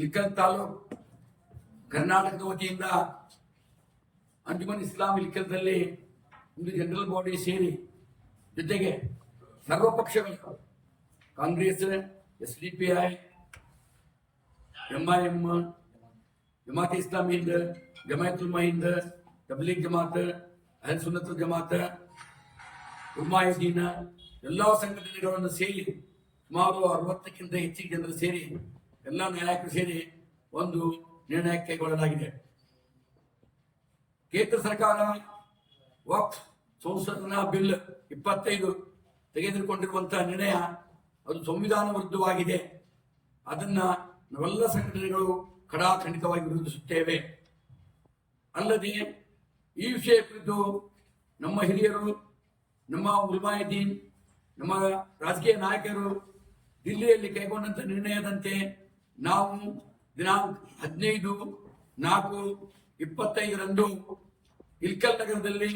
ಇಲ್ಕಲ್ ತಾಲೂಕ್ ಕರ್ನಾಟಕದ ವತಿಯಿಂದ ಅಂಜುಮನ್ ಇಸ್ಲಾಂ ಇಲ್ಕಲ್ದಲ್ಲಿ ಒಂದು ಜನರಲ್ ಬಾಡಿ ಸೇರಿ ಜೊತೆಗೆ ಸರ್ವ ಪಕ್ಷಗಳು Congress, S D P I, M I M, Jamaat Islami Hind Jamiatul Hind, Tablighi Jamaat, Ahle Sunnat Jamaat ಉಮಾಯುದ್ದೀನ ಎಲ್ಲ ಸಂಘಟನೆಗಳನ್ನು ಸೇರಿ ಸುಮಾರು ಅರವತ್ತಕ್ಕಿಂತ ಹೆಚ್ಚಿನ ಜನರು ಸೇರಿ ಎಲ್ಲ ನಾಯಕರು ಸೇರಿ ಒಂದು ನಿರ್ಣಯ ಕೈಗೊಳ್ಳಲಾಗಿದೆ ಕೇಂದ್ರ ಸರ್ಕಾರ ವಕ್ಫ್ ಸಂಸದನ ಬಿಲ್ ಇಪ್ಪತ್ತೈದು ತೆಗೆದುಕೊಂಡಿರುವಂತಹ ನಿರ್ಣಯ, ಅದು ಸಂವಿಧಾನ ವಿರುದ್ಧವಾಗಿದೆ ಅದನ್ನ ನಾವೆಲ್ಲ ಸಂಘಟನೆಗಳು ಖಡಾಖಂಡಿತವಾಗಿ ವಿರೋಧಿಸುತ್ತೇವೆ. ಅಲ್ಲದೆ ಈ ವಿಷಯ ಕುರಿತು ನಮ್ಮ ಹಿರಿಯರು, ನಮ್ಮ ಉಲ್ಮಾಯದ್ದೀನ್, ನಮ್ಮ ರಾಜಕೀಯ ನಾಯಕರು ದಿಲ್ಲಿಯಲ್ಲಿ ಕೈಗೊಂಡಂತ ನಿರ್ಣಯದಂತೆ ನಾವು ದಿನಾಂಕ ಹದಿನೈದು, ನಾಲ್ಕು, ಇಪ್ಪತ್ತೈದರಂದು ಇಲ್ಕಲ್ ನಗರದಲ್ಲಿ,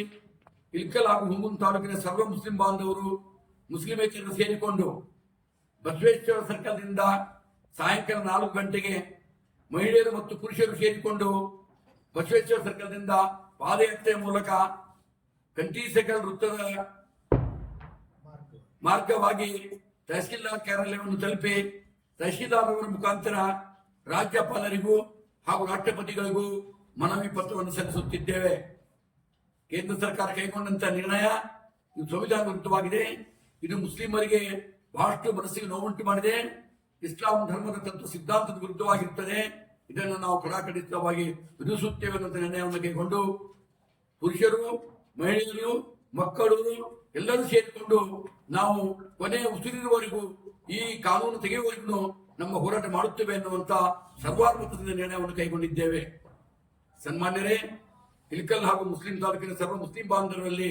ಇಲ್ಕಲ್ ಹಾಗೂ ಹುಂಗುನ್ ತಾಲೂಕಿನ ಸರ್ವ ಮುಸ್ಲಿಂ ಬಾಂಧವರು ಮುಸ್ಲಿಮೇತರರು ಸೇರಿಕೊಂಡು ಬಸವೇಶ್ವರ ಸರ್ಕಲ್ನಿಂದ ಸಾಯಂಕಾಲ ನಾಲ್ಕು ಗಂಟೆಗೆ ಮಹಿಳೆಯರು ಮತ್ತು ಪುರುಷರು ಸೇರಿಕೊಂಡು ಬಸವೇಶ್ವರ ಸರ್ಕಲ್ದಿಂದ ಪಾದಯಾತ್ರೆಯ ಮೂಲಕ ಕಂಠೀಸಕಲ್ ವೃತ್ತದ ಮಾರ್ಗವಾಗಿ ತಹಸೀಲ್ದಾರ್ ಕಾರ್ಯಾಲಯವನ್ನು ತಲುಪಿ ತಹಸೀಲ್ದಾರ್ ಅವರ ಮುಖಾಂತರ ರಾಜ್ಯಪಾಲರಿಗೂ ಹಾಗೂ ರಾಷ್ಟ್ರಪತಿಗಳಿಗೂ ಮನವಿ ಪತ್ರವನ್ನು ಸಲ್ಲಿಸುತ್ತಿದ್ದೇವೆ. ಕೇಂದ್ರ ಸರ್ಕಾರ ಕೈಗೊಂಡಂತ ನಿರ್ಣಯ ಇದು ಸಂವಿಧಾನ ವಿರುದ್ಧವಾಗಿದೆ ಇದು ಮುಸ್ಲಿಮರಿಗೆ ಬಹಳಷ್ಟು ಮನಸ್ಸಿಗೆ ನೋವುಂಟು ಮಾಡಿದೆ. ಇಸ್ಲಾಂ ಧರ್ಮದ ತತ್ವ ಸಿದ್ಧಾಂತದ ವಿರುದ್ಧವಾಗಿರುತ್ತದೆ. ಇದನ್ನು ನಾವು ಕಡಾಖಂಡಿತವಾಗಿ ವಿಧಿಸುತ್ತೇವೆ ಅನ್ನೋ ನಿರ್ಣಯವನ್ನು ಕೈಗೊಂಡು ಪುರುಷರು, ಮಹಿಳೆಯರು, ಮಕ್ಕಳು ಎಲ್ಲರೂ ಸೇರಿಕೊಂಡು ನಾವು ಕೊನೆಯ ಉಸಿರಿರುವವರೆಗೂ ಈ ಕಾನೂನು ತೆಗೆಯುವುದನ್ನು ನಮ್ಮ ಹೋರಾಟ ಮಾಡುತ್ತೇವೆ ಎನ್ನುವಂತ ಸರ್ವಾತ್ಮಕದಿಂದ ನಿರ್ಣಯವನ್ನು ಕೈಗೊಂಡಿದ್ದೇವೆ. ಸನ್ಮಾನ್ಯರೇ ಇಲ್ಕಲ್ ಹಾಗೂ ಮುಸ್ಲಿಂ ತಾಲೂಕಿನ ಸರ್ವ ಮುಸ್ಲಿಂ ಬಾಂಧವರಲ್ಲಿ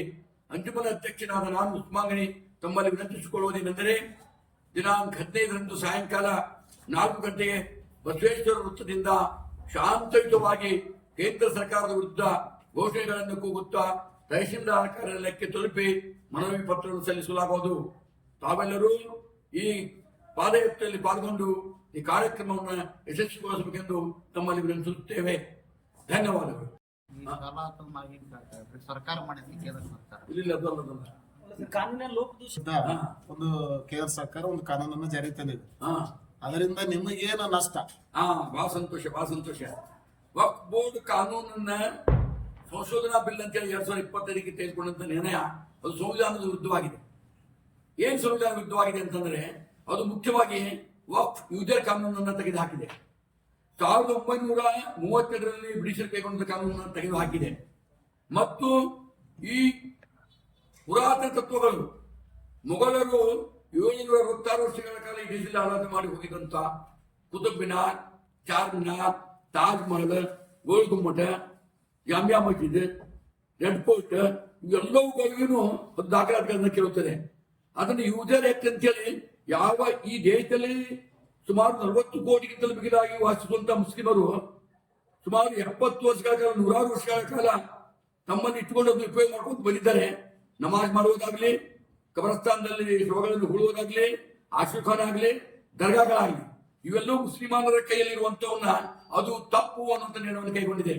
ಅಂಜುಮನ ಅಧ್ಯಕ್ಷನಾದ ನಾನು ಉಸ್ಮಾಂಗಣಿ ತಮ್ಮಲ್ಲಿ ವಿನಂತಿಸಿಕೊಳ್ಳುವುದೇನೆಂದರೆ ದಿನಾಂಕ ಹದಿನೈದರಂದು ಸಾಯಂಕಾಲ ನಾಲ್ಕು ಗಂಟೆಗೆ ಬಸವೇಶ್ವರ ವೃತ್ತದಿಂದ ಶಾಂತಯುತವಾಗಿ ಕೇಂದ್ರ ಸರ್ಕಾರದ ವಿರುದ್ಧ ಘೋಷಣೆಗಳನ್ನು ಕೂಗುತ್ತಾ ತಹಶೀಲ್ದಾರ್ ಕಾರ್ಯಾಲಯಕ್ಕೆ ತಲುಪಿ ಮನವಿ ಪತ್ರವನ್ನು ಸಲ್ಲಿಸಲಾಗುವುದು. ತಾವೆಲ್ಲರೂ ಈ ಪಾದಯಾತ್ರೆಯಲ್ಲಿ ಪಾಲ್ಗೊಂಡು ಈ ಕಾರ್ಯಕ್ರಮವನ್ನು ಯಶಸ್ವಿಗೊಳಿಸಬೇಕೆಂದು ತಮ್ಮಲ್ಲಿ ವಿನಂತಿಸುತ್ತೇವೆ. ಧನ್ಯವಾದಗಳು. ಸರ್ಕಾರ ಮಾಡಿದ ಕೇಂದ್ರ ಸರ್ಕಾರ. ಇಲ್ಲ ಅದಲ್ಲ ಅದಲ್ಲ ಕಾನೂನಿನ ಲೋಪದೋಷ ಒಂದು ಕೇಂದ್ರ ಸರ್ಕಾರ ಒಂದು ಕಾನೂನನ್ನ ಜಾರಿಗೆ ತಂದಿದೆ ಅದರಿಂದ ನಿಮಗೇನು ನಷ್ಟ? ಹಾ ಬಹಳ ಸಂತೋಷ ಬಹಳ ಸಂತೋಷ. ವಕ್ ಬೋರ್ಡ್ ಕಾನೂನನ್ನ ಸಂಶೋಧನಾ ಬಿಲ್ ಅಂತೇಳಿ ಎರಡ್ ಸಾವಿರದ ಇಪ್ಪತ್ತೈದಕ್ಕೆ ತೆಗೆದುಕೊಂಡಂತ ನಿರ್ಣಯ ಅದು ಸಂವಿಧಾನದ ವಿರುದ್ಧವಾಗಿದೆ. ಏನ್ ಸಂವಿಧಾನ ವಿರುದ್ಧವಾಗಿದೆ ಅಂತಂದ್ರೆ, ಅದು ಮುಖ್ಯವಾಗಿ ವಕ್ಫ್ ಯೂಜರ್ ಕಾನೂನನ್ನ ತೆಗೆದು ಹಾಕಿದೆ ಸಾವಿರದ ಒಂಬೈನೂರ ಮೂವತ್ತೆರಡರಲ್ಲಿ ಬ್ರಿಟಿಷರು ಕೈಗೊಂಡ ಕಾನೂನನ್ನು ತೆಗೆದು ಹಾಕಿದೆ ಮತ್ತು ಈ ಪುರಾತನ ತತ್ವಗಳು, ಮೊಘಲರು ಏಳುನೂರ ಅರವತ್ತಾರು ವರ್ಷಗಳ ಕಾಲ ಈ ದೇಶದಲ್ಲಿ ಆರಾಧನೆ ಮಾಡಿ ಹೋಗಿದಂತ ಕುತುಬ್ ಮಿನಾರ್ ಚಾರ್ ಮಿನಾರ್ ತಾಜ್ ಮಹಲ್ ಗೋಲ್ ಗುಮ್ಮಟ ಜಾಮಿಯಾ ಮಸ್ಜಿದ್ ರೆಡ್ ಫೋರ್ಟ್ ಇವೆಲ್ಲವುಗಳಿಗೂ ದಾಖಲಾತಿಗಳನ್ನ ಕೇಳುತ್ತದೆ. ಅದನ್ನು ಯೂಸರ್ ಆಕ್ಟ್ ಅಂತೇಳಿ ಯಾವ ಈ ದೇಶದಲ್ಲಿ ಸುಮಾರು ನಲವತ್ತು ಕೋಟಿಗಿಂತಲೂ ಮಿಗಿಲಾಗಿ ವಾಸಿಸುವಂತ ಮುಸ್ಲಿಮರು ಸುಮಾರು ಎಪ್ಪತ್ತು ವರ್ಷಗಳ ಕಾಲ, ನೂರಾರು ವರ್ಷಗಳ ಕಾಲ ತಮ್ಮನ್ನು ಇಟ್ಟುಕೊಂಡು ಉಪಯೋಗ ಮಾಡ್ಕೊಂಡು ಬಂದಿದ್ದಾರೆ. ನಮಾಜ್ ಮಾಡುವುದಾಗ್ಲಿ, ಕಬರಸ್ತಾನದಲ್ಲಿ ಶವಗಳನ್ನು ಹೂಳುವುದಾಗ್ಲಿ ಆಶುಖಾನ ಆಗಲಿ ದರ್ಗಾಗಳಾಗಲಿ, ಇವೆಲ್ಲವೂ ಮುಸ್ಲಿಮಾನರ ಕೈಯಲ್ಲಿ ಇರುವಂತವನ್ನ ಅದು ತಪ್ಪು ಅನ್ನುವಂಥ ನಿರ್ಣಯವನ್ನು ಕೈಗೊಂಡಿದೆ.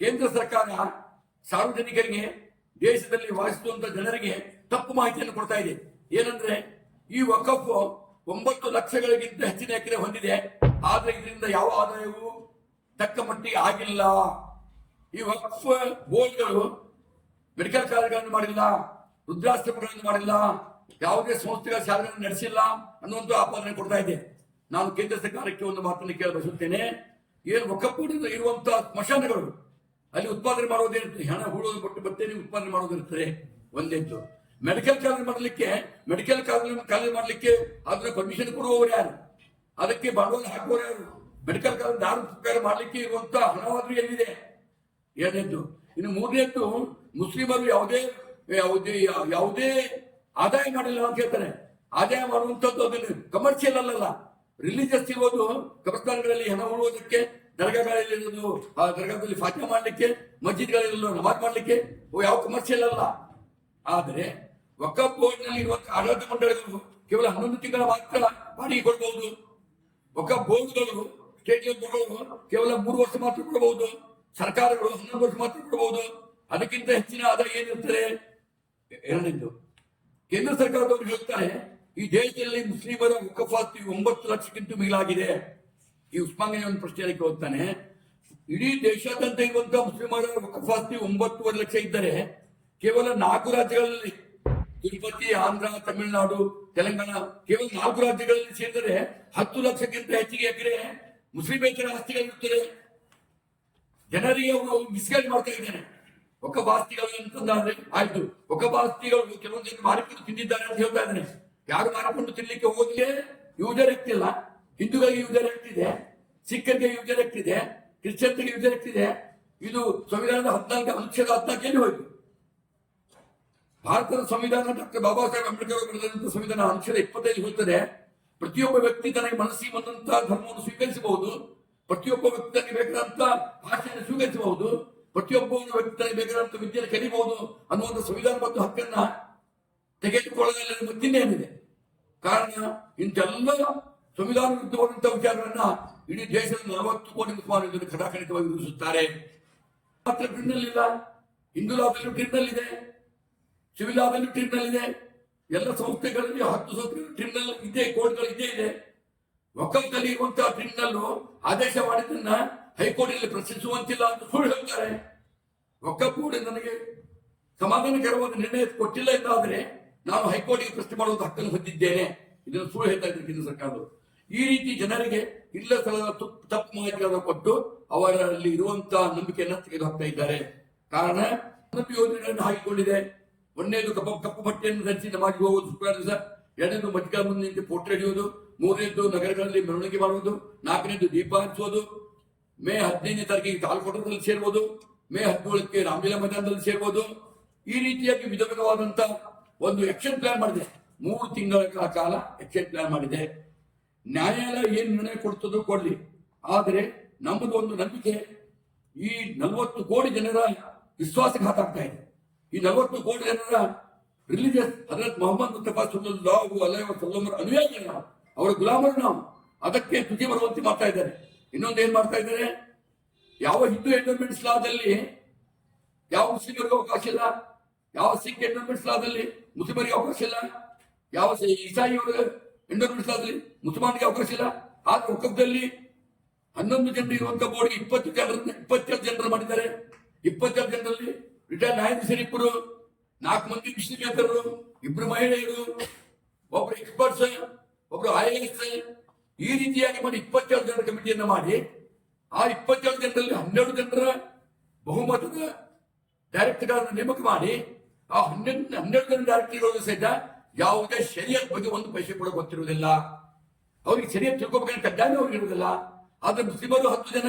ಕೇಂದ್ರ ಸರ್ಕಾರ ಸಾರ್ವಜನಿಕರಿಗೆ, ದೇಶದಲ್ಲಿ ವಾಸಿಸುವಂತ ಜನರಿಗೆ ತಪ್ಪು ಮಾಹಿತಿಯನ್ನು ಕೊಡ್ತಾ ಇದೆ. ಏನಂದ್ರೆ, ಈ ವಕಫ್ ಒಂಬತ್ತು ಲಕ್ಷಗಳಿಗಿಂತ ಹೆಚ್ಚಿನ ಎಕರೆ ಹೊಂದಿದೆ. ಆದ್ರೆ ಇದರಿಂದ ಯಾವ ಆದಾಯವೂ ತಕ್ಕ ಮಟ್ಟಿಗೆ ಆಗಿಲ್ಲ. ಈ ವಕಫ್ ಬೋರ್ಡ್ಗಳು ಮೆಡಿಕಲ್ ಕಾಲೇಜ್ಗಳನ್ನು ಮಾಡಿಲ್ಲ, ವೃದ್ಧಾಶ್ರಮಗಳನ್ನು ಮಾಡಿಲ್ಲ, ಯಾವುದೇ ಸಂಸ್ಥೆಗಳ ಶಾಲೆಗಳನ್ನು ನಡೆಸಿಲ್ಲ ಅನ್ನುವಂಥ ಆಪಾದನೆ ಕೊಡ್ತಾ ಇದೆ. ನಾನು ಕೇಂದ್ರ ಸರ್ಕಾರಕ್ಕೆ ಒಂದು ಮಾತನ್ನು ಕೇಳ ಬಯಸುತ್ತೇನೆ. ಏನು ಒಕ್ಕಪ್ಪೂಡಿನ ಇರುವಂತಹ ಸ್ಮಶಾನಗಳು, ಅಲ್ಲಿ ಉತ್ಪಾದನೆ ಮಾಡುವುದೇ ಹಣ ಹೂಡೋದು ಕೊಟ್ಟು ಬರ್ತೇನೆ ಉತ್ಪಾದನೆ ಮಾಡೋದಿರ್ತದೆ ಒಂದೆಂಟು ಮೆಡಿಕಲ್ ಕಾಲೇಜ್ ಮಾಡಲಿಕ್ಕೆ ಮೆಡಿಕಲ್ ಕಾಲೇಜ್ ಕಾಲೇಜ್ ಮಾಡಲಿಕ್ಕೆ ಅದನ್ನ ಪರ್ಮಿಷನ್ ಕೊಡುವವರು ಯಾರು? ಅದಕ್ಕೆ ಬಂಡವಾಳ ಹಾಕುವವರು ಯಾರು? ಮೆಡಿಕಲ್ ಕಾಲೇಜ್ ದಾರು ಮಾಡಲಿಕ್ಕೆ ಇರುವಂತ ಹಣವಾದ್ರೂ ಎಲ್ಲಿದೆ? ಎರಡನೇದ್ದು ಇನ್ನು ಮೂರನೇದ್ದು ಮುಸ್ಲಿಮರು ಯಾವುದೇ ಯಾವುದೇ ಯಾವುದೇ ಆದಾಯ ಮಾಡಿಲ್ಲ ಅಂತ ಹೇಳ್ತಾರೆ. ಆದಾಯ ಮಾಡುವಂಥದ್ದು ಅದನ್ನು ಕಮರ್ಷಿಯಲ್ ಅಲ್ಲಲ್ಲ. ರಿಲಿಜಿಯಸ್ ಇರೋದು ಕಬರ್ಸ್ಥಾನಗಳಲ್ಲಿ ಹಣ ಉಳುವುದಕ್ಕೆ, ದರ್ಗಾಗಳಲ್ಲಿ ದರ್ಗಾದಲ್ಲಿ ಫಾತಿಮಾ ಮಾಡಲಿಕ್ಕೆ, ಮಸ್ಜಿದ್ಗಳಲ್ಲಿ ನಮಾಜ್ ಮಾಡಲಿಕ್ಕೆ ಯಾವ ಕಮರ್ಷಿಯಲ್ ಅಲ್ಲ. ಆದರೆ ವಕಫ್ ಬೋರ್ಡ್ನಲ್ಲಿ ಇರುವಂತಹ ಆಡಳಿತ ಮಂಡಳಿಗಳು ಕೇವಲ ಹನ್ನೊಂದು ತಿಂಗಳ ಮಾತ್ರ ಬಾಡಿಗೆ ಕೊಡಬಹುದು. ವಕಫ್ ಬೋರ್ಡ್ಗಳು ಸ್ಟೇಡಿಯಂಗಳು ಕೇವಲ ಮೂರು ವರ್ಷ ಮಾತ್ರ ಕೊಡಬಹುದು. ಸರ್ಕಾರಗಳು ಹನ್ನೊಂದು ವರ್ಷ ಮಾತ್ರ ಕೊಡಬಹುದು. ಅದಕ್ಕಿಂತ ಹೆಚ್ಚಿನ ಆದಾಯ ಏನಿರ್ತದೆ ಎರಡನೇದು, ಕೇಂದ್ರ ಸರ್ಕಾರದವರು ಹೇಳ್ತಾರೆ ಈ ದೇಶದಲ್ಲಿ ಮುಸ್ಲಿಮರ ವಕಫಾತಿ ಒಂಬತ್ತು ಲಕ್ಷಕ್ಕಿಂತ ಮೇಲಾಗಿದೆ. ಈ ಉಸ್ಮಾಂಗನಿ ಒಂದು ಪ್ರಶ್ನೆ ಕೇಳ್ತಾನೆ ಇಡೀ ದೇಶಾದ್ಯಂತ ಇರುವಂತಹ ಮುಸ್ಲಿಮರ ವಕಫಾಸ್ತಿ ಒಂಬತ್ತುವರೆ ಲಕ್ಷ ಇದ್ದರೆ ಕೇವಲ ನಾಲ್ಕು ರಾಜ್ಯಗಳಲ್ಲಿ ತಿರುಪತಿ, ಆಂಧ್ರ, ತಮಿಳುನಾಡು, ತೆಲಂಗಾಣ, ಕೇವಲ ನಾಲ್ಕು ರಾಜ್ಯಗಳಲ್ಲಿ ಸೇರಿದರೆ ಹತ್ತು ಲಕ್ಷಕ್ಕಿಂತ ಹೆಚ್ಚಿಗೆ ಎಕರೆ ಮುಸ್ಲಿಮೇತರ ಆಸ್ತಿಗಳಿರುತ್ತದೆ ಜನರಿಗೆ ಅವರು ಮಿಸ್ಗೈಡ್ ಮಾಡ್ತಾ ಇದ್ದಾನೆ ಒಕ್ಕ ಬಾಸ್ತಿಗಳು ಅಂತಂದ್ರೆ ಆಯ್ತು. ಒಕ್ಕ ಬಾಸ್ತಿಗಳು ಕೆಲವೊಂದು ಮಾರಿಕೊಂಡು ತಿಂದಿದ್ದಾರೆ ಅಂತ ಹೇಳ್ತಾ ಇದ್ದಾನೆ ಯಾರು ಮಾರಿಕೊಂಡು ತಿನ್ಲಿಕ್ಕೆ ಹೋಗಲಿಕ್ಕೆ ಯೂಜರ್ ಇರ್ತಿಲ್ಲ. ಹಿಂದೂಗಳಿಗೆ ಯೂಜರ್ ಇರ್ತಿದೆ. ಸಿಖ್ಖರಿಗೆ ಯೂಜರ್ ಇರ್ತಿದೆ. ಕ್ರಿಶ್ಚಿಯನ್ಗೆ ಯೂಜರ್ ಇರ್ತಿದೆ. ಇದು ಸಂವಿಧಾನದ ಹದಿನಾಲ್ಕು, ಅನುಚ್ಛೇದ ಹದಿನಾಲ್ಕೇನು ಹೋಯ್ತು. ಭಾರತದ ಸಂವಿಧಾನ ಡಾಕ್ಟರ್ ಬಾಬಾ ಸಾಹೇಬ್ ಅಂಬೇಡ್ಕರ್ ಬರೆದಂತಹ ಸಂವಿಧಾನ ಅಂಶದ ಇಪ್ಪತ್ತೈದು ಹೇಳ್ತದೆ ಪ್ರತಿಯೊಬ್ಬ ವ್ಯಕ್ತಿ ತನಗೆ ಮನಸ್ಸಿಗೆ ಬಂದಂತಹ ಧರ್ಮವನ್ನು ಸ್ವೀಕರಿಸಬಹುದು. ಪ್ರತಿಯೊಬ್ಬ ವ್ಯಕ್ತಿ ತನಗೆ ಬೇಕಾದಂತ ಭಾಷೆಯನ್ನು ಸ್ವೀಕರಿಸಬಹುದು. ಪ್ರತಿಯೊಬ್ಬ ವ್ಯಕ್ತಿ ತನಗೆ ಬೇಕಾದಂತ ವಿದ್ಯೆಯನ್ನು ಕಲಿಬಹುದು ಅನ್ನುವಂಥ ಸಂವಿಧಾನ ಮತ್ತು ಹಕ್ಕನ್ನ ತೆಗೆದುಕೊಳ್ಳದಲ್ಲಿ ಮತ್ತಿನ್ನೇನಿದೆ. ಕಾರಣ, ಇಂತೆಲ್ಲ ಸಂವಿಧಾನ ವಿರುದ್ಧವಾದಂತಹ ವಿಚಾರಗಳನ್ನ ಇಡೀ ದೇಶದ ನಲವತ್ತು ಕೋಟಿ ಮುಸಲ್ಮಾನರು ಖಡಾಖಂಡಿತವಾಗಿ ವಿಧಿಸುತ್ತಾರೆ ಮಾತ್ರ ಟ್ರಿಬ್ಯುನಲ್ ಹಿಂದೂ ಲಾಭದಲ್ಲಿ ಸಿವಿಲ್ ಲಾದಲ್ಲೂ ಟ್ರಿಬ್ಯುನಲ್ ಇದೆ. ಎಲ್ಲ ಸಂಸ್ಥೆಗಳಲ್ಲಿ ಹತ್ತು ಸಂಸ್ಥೆ ಟ್ರಿಬ್ಯುನಲ್ ಇದೆ, ಕೋರ್ಟ್ಗಳು ಇದೇ ಇದೆ. ಒಕ್ಕಲ್ತಲ್ಲಿ ಇರುವಂತಹ ಟ್ರಿಬ್ಯುನಲ್ ಆದೇಶ ಮಾಡಿದ್ದನ್ನ ಹೈಕೋರ್ಟಿನಲ್ಲಿ ಪ್ರಶ್ನಿಸುವಂತಿಲ್ಲ ಅಂತ ಸುಳ್ಳು ಹೇಳ್ತಾರೆ. ಒಕ್ಕಪ್ ಕೂಡ ನನಗೆ ಸಮಾಧಾನಕರವಾದ ನಿರ್ಣಯ ಕೊಟ್ಟಿಲ್ಲ ಎಂದಾದರೆ ನಾನು ಹೈಕೋರ್ಟ್ಗೆ ಪ್ರಶ್ನೆ ಮಾಡುವಂತ ಹಕ್ಕನ್ನು ಹೊಂದಿದ್ದೇನೆ. ಇದನ್ನು ಸುಳ್ಳು ಹೇಳ್ತಾ ಇದ್ದಾರೆ ಕೇಂದ್ರ ಸರ್ಕಾರದವರು. ಈ ರೀತಿ ಜನರಿಗೆ ಇಲ್ಲ ತುಪ್- ತಪ್ಪು ಮಾಹಿತಿಗಳನ್ನು ಕೊಟ್ಟು ಅವರಲ್ಲಿ ಇರುವಂತಹ ನಂಬಿಕೆಯನ್ನು ತೆಗೆದು ಹಾಕ್ತಾ ಇದ್ದಾರೆ. ಕಾರಣ ಯೋಜನೆಗಳನ್ನು ಹಾಕಿಕೊಂಡಿದೆ. ಒಂದನೇದು ಕಪ್ಪ ಕಪ್ಪು ಬಟ್ಟೆಯನ್ನು ಧರಿಸಿ ಮಾಡಿ ಹೋಗುವುದು ಶುಕ್ರವಾರ ದಿವಸ, ಎರಡನೇದು ಮಜ್ಜಿಗೆ ಮುಂದೆ ನಿಂತು ಪೋಟ್ರೆ ಹಿಡಿಯುವುದು ಮೂರನೇದು ನಗರಗಳಲ್ಲಿ ಮೆರವಣಿಗೆ ಮಾಡುವುದು, ನಾಲ್ಕನೇದು ದೀಪ ಹಚ್ಚುವುದು, ಮೇ ಹದಿನೈದನೇ ತಾರೀಕಿಗೆ ತಾಲ್ಕೋಟದಲ್ಲಿ ಸೇರ್ಬೋದು ಮೇ ಹದಿನೇಳಕ್ಕೆ ರಾಮಲೀಲಾ ಮೈದಾನದಲ್ಲಿ ಸೇರ್ಬೋದು ಈ ರೀತಿಯಾಗಿ ವಿಧ ವಿಧವಾದಂತಹ ಒಂದು ಎಕ್ಷನ್ ಪ್ಲಾನ್ ಮಾಡಿದೆ. ಮೂರು ತಿಂಗಳ ಕಾಲ ಎಕ್ಷನ್ ಪ್ಲಾನ್ ಮಾಡಿದೆ. ನ್ಯಾಯಾಲಯ ಏನು ನಿರ್ಣಯ ಕೊಡ್ತದೋ ಕೊಡಲಿ. ಆದರೆ ನಮ್ಮದು ಒಂದು ನಂಬಿಕೆ, ಈ ನಲವತ್ತು ಕೋಟಿ ಜನರ ವಿಶ್ವಾಸಘಾತ ಆಗ್ತಾ ಇದೆ. ಈ ನಲವತ್ತು ಕೋಟಿ ಜನರ ರಿಲಿಜಿಯಸ್ ಹಜರತ್ ಮೊಹಮ್ಮದ್ ಮುಸ್ತಫಾ ಸುಲ್ಲಾಹು ಅಲೈಹಿ ಸಲ್ಲಮರ ಅನುಯಾಯಿಗಳು, ಅವರ ಗುಲಾಮರು ನಾವು. ಅದಕ್ಕೆ ತುದಿ ಬರುವಂತೆ ಮಾಡ್ತಾ ಇದ್ದಾರೆ. ಇನ್ನೊಂದು ಏನ್ ಮಾಡ್ತಾ ಇದ್ದಾರೆ? ಯಾವ ಹಿಂದೂ ಎಂಡೋಮೆಂಟ್ಸ್ ಲಾದಲ್ಲಿ ಯಾವ ಮುಸ್ಲಿಮರಿಗೆ ಅವಕಾಶ ಇಲ್ಲ? ಯಾವ ಸಿಖ್ ಎಂಡೋಮೆಂಟ್ಸ್ ಲಾದಲ್ಲಿ ಮುಸ್ಲಿಮರಿಗೆ ಅವಕಾಶ ಇಲ್ಲ? ಯಾವ ಇಸಾಯಿ ಇಸಾಯಿಯವರ ಎಂಡೋಮೆಂಟ್ಸ್ ಲಾದಲ್ಲಿ ಮುಸ್ಲಿಮರಿಗೆ ಅವಕಾಶ ಇಲ್ಲ? ಆದ್ರೆ ಒಕ್ಕದಲ್ಲಿ ಹನ್ನೊಂದು ಜನರು ಇರುವಂತ ಬೋರ್ಡ್ ಇಪ್ಪತ್ತು ಜನರನ್ನ ಇಪ್ಪತ್ತೆರಡು ಜನರು ಮಾಡಿದ್ದಾರೆ. ಇಪ್ಪತ್ತೆರಡು ಜನರಲ್ಲಿ ನ್ಯಾಯಾಧೀಶರು ಇಬ್ಬರು, ನಾಲ್ಕು ಮಂದಿ ಮುಸ್ಲಿಮೇತರರು ಇಬ್ರು ಮಹಿಳೆಯರು, ಒಬ್ರು ಎಕ್ಸ್ಪರ್ಟ್ಸ್ ಒಬ್ರು ಐ ಎಸ್ ಈ ರೀತಿಯಾಗಿ ಮಾಡಿ ಇಪ್ಪತ್ತೇಳು ಜನರ ಕಮಿಟಿಯನ್ನು ಮಾಡಿ, ಆ ಇಪ್ಪತ್ತೇಳು ಜನರಲ್ಲಿ ಹನ್ನೆರಡು ಜನರ ಬಹುಮತದ ಡೈರೆಕ್ಟರ್ಗಳನ್ನು ನೇಮಕ ಮಾಡಿ, ಆ ಹನ್ನೆರಡು ಹನ್ನೆರಡು ಜನ ಡೈರೆಕ್ಟರ್ ಇರೋದು ಸಹಿತ ಯಾವುದೇ ಶರಿಯತ್ ಬಗ್ಗೆ ಒಂದು ಪೈಸೆ ಕೂಡ ಗೊತ್ತಿರುವುದಿಲ್ಲ. ಅವ್ರಿಗೆ ಶರೀರ ತಿಳ್ಕೊಬೇಕಂತ ಕಡ್ಡಾಯ ಅವ್ರಿಗೆ ಇರುವುದಿಲ್ಲ. ಆದ್ರೆ ಮುಸ್ಲಿಮರು ಹತ್ತು ಜನ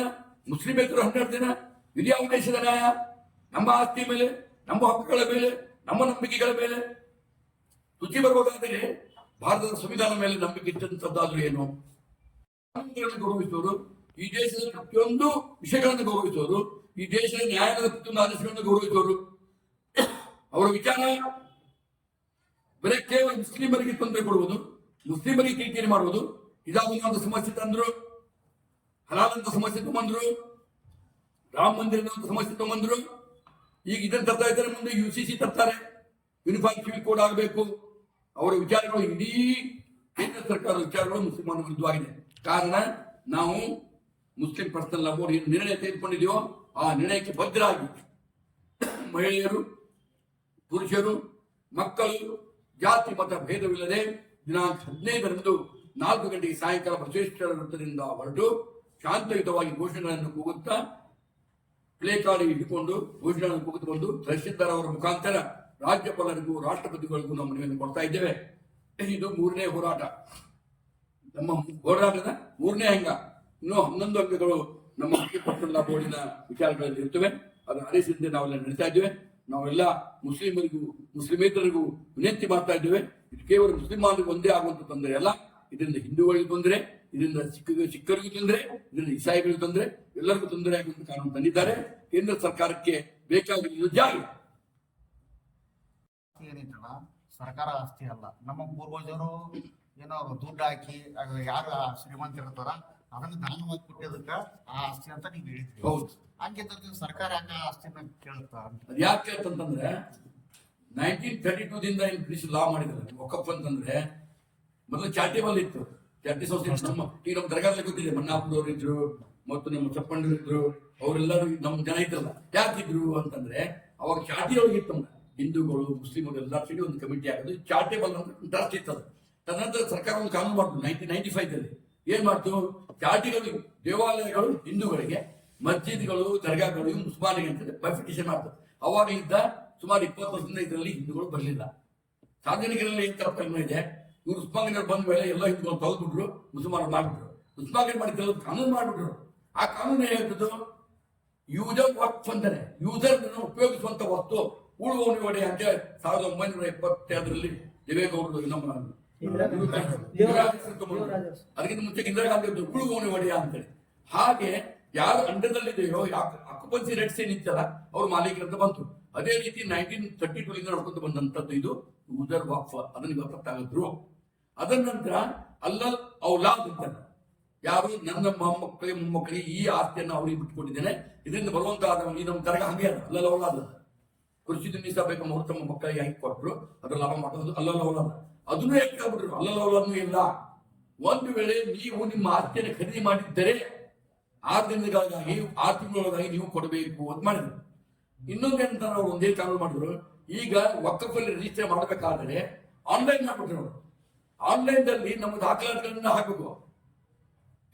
ಮುಸ್ಲಿಮೇತರು ಹನ್ನೆರಡು ಜನ, ಇದು ಯಾವ ದೇಶದ ನ್ಯಾಯ? ನಮ್ಮ ಆಸ್ತಿ ಮೇಲೆ, ನಮ್ಮ ಹಕ್ಕುಗಳ ಮೇಲೆ, ನಮ್ಮ ನಂಬಿಕೆಗಳ ಮೇಲೆ. ರುಚಿ ಬರಬೇಕಾದರೆ ಭಾರತದ ಸಂವಿಧಾನ ಮೇಲೆ ನಂಬಿಕೆ ಇಟ್ಟಂತದ್ದಾದ್ರೂ ಏನು? ಗೌರವಿಸುವವರು ಈ ದೇಶದ ಪ್ರತಿಯೊಂದು ವಿಷಯಗಳನ್ನು ಗೌರವಿಸುವವರು ಈ ದೇಶದ ನ್ಯಾಯಾಲಯದ ಪ್ರತಿಯೊಂದು ಆದೇಶಗಳನ್ನು ಗೌರವಿಸುವವರು ಅವರ ವಿಚಾರ ಬರೀ ಕೇವಲ ಮುಸ್ಲಿಮರಿಗೆ ತೊಂದರೆ ಕೊಡುವುದು, ಮುಸ್ಲಿಮರಿಗೆ ಕಿರಿಕಿರಿ ಮಾಡುವುದು ಇದಾದ ಒಂದು ಸಮಸ್ಯೆ ತಂದ್ರು, ಹಲಾಲ್ ಅಂತ ಸಮಸ್ಯೆ ತಗೊಂಡ್ರು, ರಾಮ ಮಂದಿರದ ಸಮಸ್ಯೆ ತಗೊಂಡ್ರು ಈಗ ಇದನ್ನು ತರ್ತಾ ಇದ್ದಾರೆ ಮುಂದೆ ಯು ಸಿ ಸಿ ತರ್ತಾರೆ. ಯೂನಿಫಾರ್ಮ್ ಸಿವಿಲ್ ಕೋಡ್ ಆಗಬೇಕು. ಅವರ ವಿಚಾರಗಳು ಇಡೀ ಕೇಂದ್ರ ಸರ್ಕಾರದ ವಿಚಾರಗಳು ಮುಸಲ್ಮಾನ ವಿರುದ್ಧವಾಗಿದೆ ಕಾರಣ ನಾವು ಮುಸ್ಲಿಂ ಪರ್ಸನಲ್ ಲಾ ಏನು ನಿರ್ಣಯ ತೆಗೆದುಕೊಂಡಿದೆಯೋ ಆ ನಿರ್ಣಯಕ್ಕೆ ಭದ್ರಾಗಿ ಮಹಿಳೆಯರು, ಪುರುಷರು, ಮಕ್ಕಳು, ಜಾತಿ, ಮತ ಭೇದವಿಲ್ಲದೆ ದಿನಾಂಕ ಹದಿನೈದರಂದು ನಾಲ್ಕು ಗಂಟೆಗೆ ಸಾಯಂಕಾಲ ಬಸವೇಶ್ವರ ವೃತ್ತದಿಂದ ಹೊರಟು ಶಾಂತಯುತವಾಗಿ ಘೋಷಣೆಗಳನ್ನು ಕೂಗುತ್ತಾ ಪ್ಲೇ ಕಾರ್ಡ್ ಇಟ್ಟುಕೊಂಡು ಘೋಷಣೆಗಳನ್ನು ಕೂಗುತ್ತಾ ಬಂದು ತಹಶೀಲ್ದಾರ್ ಅವರ ಮುಖಾಂತರ ರಾಜ್ಯಪಾಲರಿಗೂ, ರಾಷ್ಟ್ರಪತಿಗಳಿಗೂ ನಮ್ಮ ಮನವಿಯನ್ನು ಕೊಡ್ತಾ ಇದ್ದೇವೆ. ಇದು ಮೂರನೇ ಹೋರಾಟ. ನಮ್ಮ ಹೋರಾಟದ ಮೂರನೇ ಅಂಗ. ಇನ್ನೂ ಹನ್ನೊಂದು ಅಂಗಗಳು ನಮ್ಮ ಪಟ್ಟಣ ಬೋರ್ಡಿನ ವಿಚಾರಗಳಲ್ಲಿ ಇರ್ತವೆ. ಅದನ್ನು ಅರಿಸಿದಂತೆ ನಾವೆಲ್ಲ ನಡೀತಾ ಇದ್ದೇವೆ. ನಾವೆಲ್ಲ ಮುಸ್ಲಿಮರಿಗೂ ಮುಸ್ಲಿಮೇತರಿಗೂ ವಿನಂತಿ ಮಾಡ್ತಾ ಇದ್ದೇವೆ. ಇದು ಕೇವಲ ಮುಸ್ಲಿಮಾನರಿಗೆ ಒಂದೇ ಆಗುವಂತ ತೊಂದರೆ ಅಲ್ಲ. ಇದರಿಂದ ಹಿಂದೂಗಳಿಗೆ ತೊಂದರೆ. ಇದರಿಂದ ಸಿಕ್ಕ ಸಿಕ್ಕರಿಗೂ ತೊಂದರೆ ಇದರಿಂದ ಇಸಾಯಿಗಳಿಗೂ ತೊಂದರೆ ಎಲ್ಲರಿಗೂ ತೊಂದರೆ ಆಗುವಂತ ಕಾನೂನು ತಂದಿದ್ದಾರೆ. ಕೇಂದ್ರ ಸರ್ಕಾರಕ್ಕೆ ಬೇಕಾಗಿರುವ ಜಾಗ ಏನೈತಲ್ಲ ಸರ್ಕಾರ ಆಸ್ತಿ ಅಲ್ಲ. ನಮ್ಮ ಪೂರ್ವಜರು ಏನೋ ದುಡ್ಡು ಹಾಕಿ ಯಾರು ಶ್ರೀಮಂತ ಇರ್ತಾರ ಅದನ್ನ ದಾನವಾಗಿ ಕೊಟ್ಟಿದ್ದಕ್ಕ ಆ ಆಸ್ತಿ ಅಂತ ನೀವು ಹೇಳಿದ್ರಿ. ಹೌದು. ಹಂಗೆ ಸರ್ಕಾರ ಯಾಕೆ ಆಸ್ತಿನ ಕೇಳುತ್ತಾ? ಅದು ಯಾಕೆ ಅಂತಂದ್ರೆ ನೈನ್ಟೀನ್ ತರ್ಟಿ ಟೂ ದಿಂದ ಏನು ಬ್ರಿಟಿಷ್ ಲಾ ಮಾಡಿದ್ರು ಒಕ್ಕಪ್ಪ ಅಂತಂದ್ರೆ ಮೊದಲು ಚಾರಿಟೇಬಲ್ ಇತ್ತು. ಚಾರಿಟಿ ಸಂಸ್ಥೆ ನಮ್ಮ ಈಗ ನಮ್ಮ ದರ್ಗಾದಲ್ಲಿ ಗೊತ್ತಿದೆ ಮನ್ನಾಪುರವ್ರು ಇದ್ರು, ಮತ್ತು ನಮ್ಮ ಚಪ್ಪಂಡರು ಇದ್ರು, ಅವರೆಲ್ಲರೂ ನಮ್ಮ ಜನ ಇದ್ರಲ್ಲ, ಯಾಕಿದ್ರು ಅಂತಂದ್ರೆ, ಅವಾಗ ಅವ್ರಿಗೆ ಇತ್ತು. ಹಿಂದೂಗಳು, ಮುಸ್ಲಿಮರು ಎಲ್ಲ ಸೇರಿ ಒಂದು ಕಮಿಟಿ ಆಗೋದು ಚಾರಿಟೇಬಲ್ ಅಂತ ಇಂಟ್ರೆಸ್ಟ್ ಇತ್ತು ಅದು ತದನಂತರ ಸರ್ಕಾರ ಒಂದು ಕಾನೂನು ಮಾಡ್ತು ನೈನ್ಟೀನ್ ನೈನ್ಟಿ ಫೈವ್ ಅಲ್ಲಿ ಏನ್ ಮಾಡ್ತು? ಚಾಟಿಗಳು ದೇವಾಲಯಗಳು ಹಿಂದೂಗಳಿಗೆ, ಮಸ್ಜಿದ್ಗಳು, ದರ್ಗಾಗಳು ಮುಸ್ಮಾನಿಗೆ ಅಂತ ಬೈಫಿಕೇಶನ್ ಮಾಡ್ತು. ಇದ್ದ ಸುಮಾರು ಇಪ್ಪತ್ತು ವರ್ಷದಿಂದ ಇದರಲ್ಲಿ ಹಿಂದೂಗಳು ಬರಲಿಲ್ಲ. ಸಾರ್ವಜನಿಕರಲ್ಲಿ ಏನ್ ತಪ್ಪು ಇದೆ? ಇವ್ರು ಉಸ್ಮಾನಿಗರು ಬಂದ ಮೇಲೆ ಎಲ್ಲ ಹಿಂದೂಗಳು ತೆಗೆದ್ಬಿಟ್ರು ಮುಸಲ್ಮಾನರು ಮಾಡಿಬಿಟ್ರು. ಉಸ್ಮಾನಿಗರು ಮಾಡಿ ತೆಗೆದು ಕಾನೂನು ಮಾಡ್ಬಿಟ್ರು. ಆ ಕಾನೂನು ಹೇಳ್ತದ್ದು ಯೂಸರ್ ವಕ್ಫ್ ಅಂತಾನೆ. ಯೂಸರ್ ಉಪಯೋಗಿಸುವಂತ ವಸ್ತು ಉಳುವವನಿ ಒಡೆ ಅಂತ ಸಾವಿರದ ಒಂಬೈನೂರ ಎಪ್ಪತ್ತೆರಡರಲ್ಲಿ ದೇವೇಗೌಡರು ನಮ್ಮ ಅದಕ್ಕಿಂತ ಮುಂಚೆ ಇಂದಿರಾ ಗಾಂಧಿ ಅವರು ಉಳುವವನಿ ಒಡೆಯ ಅಂತೇಳಿ. ಹಾಗೆ ಯಾರು ಅಂಡರ್ದಲ್ಲಿದೆಯೋ ಅಕ್ಯುಪನ್ಸಿ ರೇಟ್ಸ್ ಏನಿತ್ತಲ್ಲ ಅವ್ರ ಮಾಲೀಕರು ಅಂತ ಬಂತು. ಅದೇ ರೀತಿ ನೈನ್ಟೀನ್ ತರ್ಟಿ ಟೂ ಇಂದ ನಡ್ಕೊಂಡು ಬಂದಂತದ್ದು ಇದು ಯೂಸರ್ ವಕ್ಫ್ ಅದನ್ನ ಗೊತ್ತಾಗಿದ್ರು ಅದರ ನಂತರ ಅಲ್ಲಲ್ ಔಲಾದ್ ಅಂತ ಯಾರು ನನ್ನ ಮೊಮ್ಮಕ್ಕಳಿಗೆ ಮೊಮ್ಮಕ್ಕಳಿಗೆ ಈ ಆಸ್ತಿಯನ್ನು ಅವರಿಗೆ ಬಿಟ್ಕೊಂಡಿದ್ದೇನೆ ಇದರಿಂದ ಬರುವಂತ ಈ ನಮ್ಮ ತರಗ ಹಂಗೆ ಅಲ್ಲ. ಅಲ್ಲಲ್ಲ ಔಲಾದ್ ಕೃಷಿ ನಿಲ್ಲಿಸಬೇಕು ಅವರು ತಮ್ಮ ಮಕ್ಕಳಿಗೆ ಹಾಕಿ ಕೊಟ್ಟರು ಅದ್ರ ಲಾಭ ಮಾಡೋದು ಅಲ್ಲಲ್ ಔಲಾದ್ ಅದನ್ನು ಹೇಳ್ಕೊಂಡ್ಬಿಟ್ರು ಅಲ್ಲಲ್ ಔಲಾದ್ನು ಇಲ್ಲ. ಒಂದು ವೇಳೆ ನೀವು ನಿಮ್ಮ ಆಸ್ತಿಯನ್ನು ಖರೀದಿ ಮಾಡಿದ್ದರೆ ಆರು ದಿನಗಳಿಗಾಗಿ, ಆರು ತಿಂಗಳೊಳಗಾಗಿ ನೀವು ಕೊಡಬೇಕು ಅಂತ ಮಾಡಿದ್ರು. ಇನ್ನೊಂದೇನಂತ ಅವ್ರು ಒಂದೇ ಕಾನೂನು ಮಾಡಿದ್ರು. ಈಗ ಒಕ್ಕಲ್ಲಿ ರಿಜಿಸ್ಟರ್ ಮಾಡಬೇಕಾದ್ರೆ ಆನ್ಲೈನ್ ಮಾಡ್ಬಿಟ್ರು ಆನ್ಲೈನ್ ದಲ್ಲಿ ನಮ್ಮ ದಾಖಲಾತಿಗಳನ್ನ ಹಾಕಬೇಕು.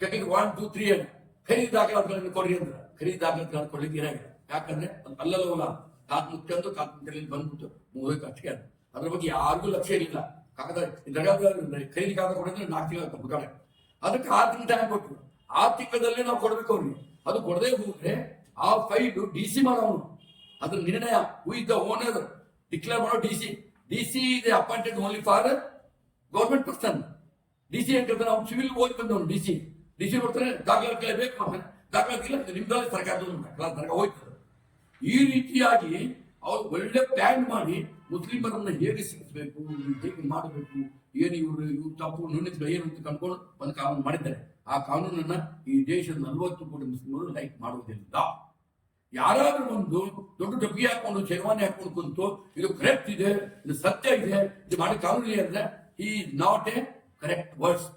ಕೆಳಗೆ ಒನ್ ಟೂ ತ್ರೀ ಅಂತ ಖರೀದಿ ದಾಖಲಾತಿಗಳನ್ನು ಕೊಡಿ ಅಂದ್ರೆ. ಖರೀದಿ ದಾಖಲಾತಿಗಳನ್ನು ಕೊಡ್ಲಿಕ್ಕೆ ಏನಾಗಿದೆ ಯಾಕಂದ್ರೆ ಅದು ಅಲ್ಲಲ್ಲ ಕಾತ್ ಮುಖ್ಯ ಅಂತ ಕಾತ್ ಮುಖ್ಯದಲ್ಲಿ ಬಂದ್ಬಿಟ್ಟು ಮೂವತ್ತು ಅಷ್ಟೇ ಅದು. ಅದ್ರ ಬಗ್ಗೆ ಯಾರಿಗೂ ಲಕ್ಷ್ಯ ಇರಲಿಲ್ಲ ಕಾಗದ ಖರೀದಿ ಕಾಗದ ಕೊಡಿದ್ರೆ ನಾಲ್ಕು ತಿಂಗಳ ಮುಖಾಳೆ ಅದಕ್ಕೆ ಆರು ತಿಂಗಳ ಟೈಮ್ ಕೊಟ್ಟರು ಆ ತಿಂಗಳಲ್ಲಿ ನಾವು ಕೊಡ್ಬೇಕು ಅವ್ರಿಗೆ. ಅದು ಕೊಡದೆ ಹೋದ್ರೆ ಆ ಫೈಲ್ ಡಿ ಸಿ ಮಾಡೋನು. ಅದ್ರ ನಿರ್ಣಯ ಹೂ ಇದ್ದ ಓನರ್ ಡಿಕ್ಲೇರ್ ಮಾಡೋ ಡಿ ಸಿ ಡಿ ಸಿ ಇದೆ appointed only for government person, D C ಅಂತ ನಾವು ಸಿವಿಲ್ ಹೋಗಿ ಬಂದವನು ಡಿ ಸಿ. ಡಿ ಸಿ ಬರ್ತಾರೆ ದಾಖಲಾತಿ ಬೇಕು ಮಾಡ್ತಾರೆ ದಾಖಲಾತಿ ಇಲ್ಲ ನಿಮ್ದಲ್ಲಿ ಸರ್ಕಾರದ ಹೋಯ್ತಾರೆ ಹೋಯ್ತು ಈ ರೀತಿಯಾಗಿ ಅವ್ರು ಒಳ್ಳೆ ಪ್ಲಾನ್ ಮಾಡಿ ಮುಸ್ಲಿಮರನ್ನ ಹೇಗೆ ಸಿಗಿಸ್ಬೇಕು ಹೇಗೆ ಮಾಡಬೇಕು, ಏನು ಇವರು, ಇವ್ರು ತಪ್ಪು ನ್ಯೂನತೆಗಳು ಏನು ಅಂತ ಕಂಡ್ಕೊಂಡು ಒಂದು ಕಾನೂನು ಮಾಡಿದ್ದಾರೆ. ಆ ಕಾನೂನನ್ನ ಈ ದೇಶದ ನಲವತ್ತು ಕೋಟಿ ಮುಸ್ಲಿಮರು ಲೈಕ್ ಮಾಡುವುದಿಲ್ಲ. ಯಾರಾದ್ರೂ ಒಂದು ದೊಡ್ಡ ಡಬ್ಬಿ ಹಾಕೊಂಡು ಶರ್ವಾನಿ ಹಾಕೊಂಡು ಕುಂತು, ಇದು ಕರೆಕ್ಟ್ ಇದೆ, ಇದು ಸತ್ಯ ಇದೆ, ಇದು ಮಾಡಿ ಕಾನೂನು ಅಂದ್ರೆ ಈ ನಾಟ್ ಎ ಕರೆಕ್ಟ್ ವರ್ಡ್ಸ್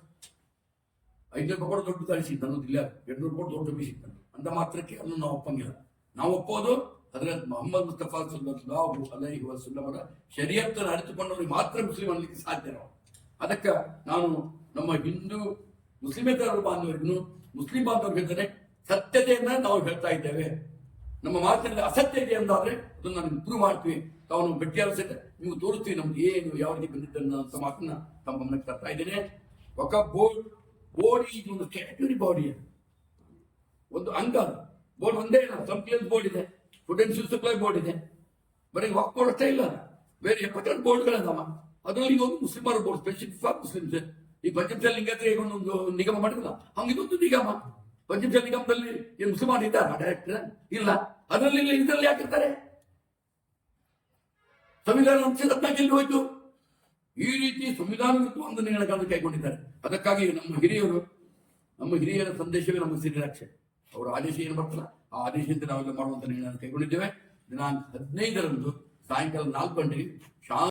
ಐನೂರು ರೂಪಾಯಿ ದೊಡ್ಡ ತಾಳಿ ಸಿಗ್ತಾನೆ ಇಲ್ಲ. ಎರಡ್ನೂರು ರೂಪಾಯಿ ದೊಡ್ಡ ಡಬ್ಬಿ ಸಿಗ್ತಾನೆ ಅಂದ ಮಾತ್ರಕ್ಕೆ ಅದನ್ನು ನಾವು ಒಪ್ಪಂಗಿಲ್ಲ ನಾವು ಒಪ್ಪೋದು ಅದರ ಮೊಹಮ್ಮದ್ ಮುಸ್ತಫಾ ಸುಲ್ಲಾಹು ಅಲೈಹಿ ವಸಲ್ಲಮರ ಶರಿಯತ್ತನ್ನು ಅರಿತುಕೊಂಡವರಿಗೆ ಮಾತ್ರ ಮುಸ್ಲಿಂ ಅನ್ನಲಿಕ್ಕೆ ಸಾಧ್ಯ ನಾವು. ಅದಕ್ಕೆ ನಾನು ನಮ್ಮ ಹಿಂದೂ ಮುಸ್ಲಿಮೇತರ ಬಾಂಧವರಿಗೂ, ಮುಸ್ಲಿಂ ಬಾಂಧವರು ಹೇಳ್ತಾರೆ ಸತ್ಯತೆಯನ್ನ ನಾವು ಹೇಳ್ತಾ ಇದ್ದೇವೆ. ನಮ್ಮ ಮಾತಿನಲ್ಲಿ ಅಸತ್ಯ ಇದೆ ಅಂದಾದ್ರೆ ಅದನ್ನು ನಾವು ಇಂಪ್ರೂವ್ ಮಾಡ್ತೀವಿ. ತಾವು ನಾವು ಭೇಟಿಯಾದ ಸಹಿತ ನೀವು ತೋರಿಸ್ತೀವಿ ನಮ್ಗೆ ಏನು, ಯಾವ ರೀತಿ ಬಂದಿದ್ದ ಅಂತ ಮಾತನ್ನ ತಮ್ಮ ಗಮನಕ್ಕೆ ತರ್ತಾ ಇದ್ದೇನೆ. ಒಕ ಬೋರ್ಡ್ ಬೋರ್ಡ್ ಇದು ಒಂದು ಕ್ಯಾಟಗರಿ ಬಾಡಿ ಒಂದು ಅಂಗ ಬೋರ್ಡ್ ಒಂದೇ ಇಲ್ಲ ಸಂಪ್ಲೇನ್ಸ್ ಬೋರ್ಡ್ ಇದೆ. ಫುಡ್ ಅಂಡ್ ಸಪ್ಲೈ ಬೋರ್ಡ್ ಇದೆ. ಬರೀ ವಾಕ್ ಬೋರ್ಡ್ ಇಲ್ಲ ಬೇರೆ ಎಪ್ಪತ್ತೆರಡು ಬೋರ್ಡ್ಗಳದಾವ. ಅದರಲ್ಲಿ ಒಂದು ಮುಸ್ಲಿಮರ ಬೋರ್ಡ್ ಸ್ಪೆಷಲ್ ಫಾರ್ ಮುಸ್ಲಿಮ್ಸ್. ಈ ಪಂಚಮಶಾಲ ಈಗ ಒಂದು ನಿಗಮ ಮಾಡಿದ್ರಲ್ಲ ಹಂಗೆ ಇದೊಂದು ನಿಗಮ. ಪಂಚಮಶಾಲ ನಿಗಮದಲ್ಲಿ ಏನು ಮುಸ್ಲಿಮಾರ್ ಇದ್ದಾರ ಡೈರೆಕ್ಟರ್ ಇಲ್ಲ. ಅದರಲ್ಲಿ ಇದರಲ್ಲಿ ಯಾಕಿರ್ತಾರೆ? ಸಂವಿಧಾನ ಅಂಶದ ಎಲ್ಲಿ ಹೋಯ್ತು. ಈ ರೀತಿ ಸಂವಿಧಾನ ವಿರುದ್ಧ ಒಂದು ಕೈಗೊಂಡಿದ್ದಾರೆ. ಅದಕ್ಕಾಗಿ ನಮ್ಮ ಹಿರಿಯರು, ನಮ್ಮ ಹಿರಿಯರ ಸಂದೇಶವೇ ನಮ್ಮ ಸಿರಿರಕ್ಷೆ ಅವರ ಆದೇಶ ಏನು ಬರ್ತಲ್ಲ ಆ ಆದೇಶದಿಂದ ನಾವೆಲ್ಲ ಮಾಡುವಂತ ನಿರ್ಣಯ ಕೈಗೊಂಡಿದ್ದೇವೆ. ದಿನಾಂಕ ಹದಿನೈದರಂದು ಸಾಯಂಕಾಲ ನಾಲ್ಕು ಗಂಟೆಗೆ